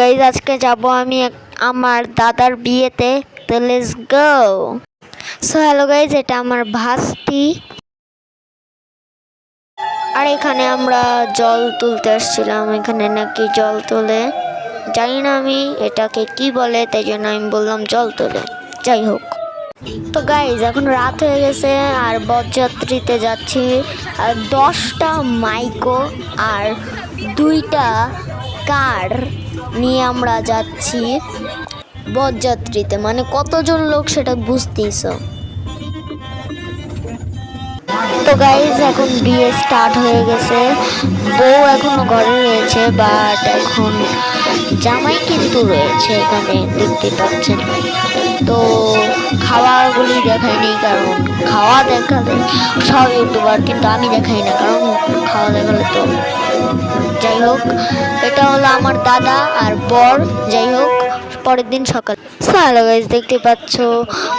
Guys আজকে যাব আমি আমার দাদার বিয়েতে। তো let's go so hello guys এটা আমার ভাস্তি। আর এখানে আমরা জল তুলতে আসছিলাম। এখানে নাকি জল তোলে। জানি না আমি এটাকে কি বলে, তাই জন্য আমি বললাম জল তোলে। যাই হোক। তো গাইজ এখন রাত হয়ে গেছে, আর বরযাত্রীতে যাচ্ছি। আর দশটা মাইকো আর দুইটা কার নিয়ে আমরা যাচ্ছি বরযাত্রীতে মানে কতজন লোক সেটা বুঝতেইছ? তো গাইজ এখন বিয়ে স্টার্ট হয়ে গেছে। বউ এখনও ঘরে রয়েছে বাট এখন জামাই কিন্তু রয়েছে এখানে, দেখতে পাচ্ছেন। তো খাওয়াগুলি দেখায়নি কারণ খাওয়া দেখালে সব ইউটিউবার কিন্তু আমি দেখাই না, কারণ খাওয়া দেখালে তো যাই হোক। এটা হলো আমার দাদা আর বর, যাই হোক। পরের দিন সকাল। হ্যালো গাইজ দেখতে পাচ্ছ?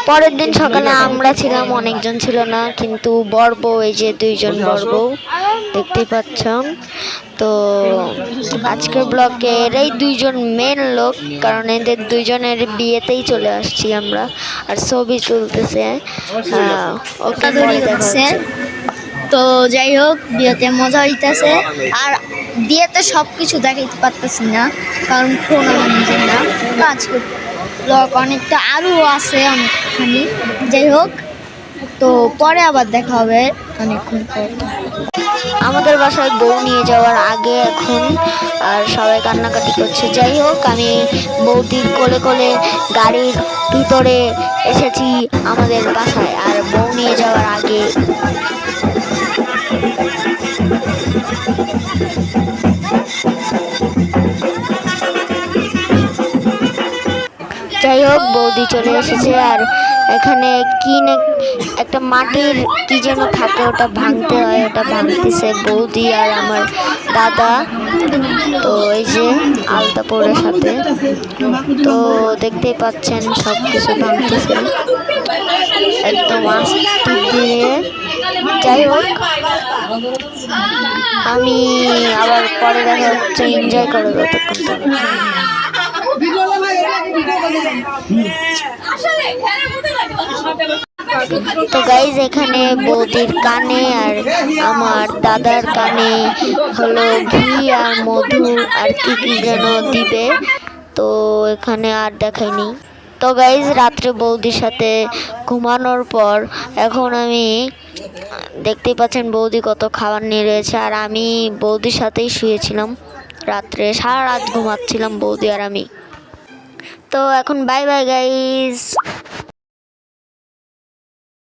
পরের দিন সকালে আমরা ছিলাম অনেকজন ছিল না কিন্তু বর বউ এই যে দুইজন বর বউ দেখতে পাচ্ছ তো আজকের ব্লগে এরাই দুইজন মেন লোক কারণ এদের দুইজনের বিয়েতেই চলে আসছি আমরা আর ছবি তুলতেছে। ওকে। তো যাই হোক বিয়েতে মজা হইতেছে। আর বিয়েতে সব কিছু দেখাইতে পারতেছি না, কারণ ফোন আমার নিজের না কাজ ব্লগ অনেকটা আরও আছে অনেকখানি। যাই হোক, তো পরে আবার দেখা হবে অনেকক্ষণ পর। আমাদের বাসায় বউ নিয়ে যাওয়ার আগে এখন আর সবাই কান্নাকাটি করছে। যাই হোক, আমি বৌদির কোলে কোলে গাড়ির ভিতরে এসেছি আমাদের বাসায়। আর যাই হোক, বৌদি চলে এসেছে আর এখানে কি একটা মাটির কি যেন থাকে, ওটা ভাঙতে হয়, ওটা ভাঙতেছে বৌদি আর আমার দাদা। তো এই যে আলতাপুরের সাথে। তো দেখতেই পাচ্ছেন সব কিছু ভাঙতেছে। একদম আস্তে দিয়ে যাই হোক আমি আবার পরে দেখা হচ্ছে এনজয় করো ততক্ষণ তো গাইজ এখানে বৌদির কানে আর আমার দাদার কানে হলো ঘি আর মধু আর কি কি যেন দিবে। তো এখানে আর দেখাইনি তো গাইজ রাত্রে বৌদির সাথে ঘুমানোর পর এখন আমি দেখতেই পাচ্ছেন বৌদি কত খাবার নিয়ে রয়েছে। আর আমি বৌদির সাথেই শুয়েছিলাম রাত্রে, সারা রাত ঘুমাচ্ছিলাম বৌদি আর আমি। তো এখন বাই বাই গাইজ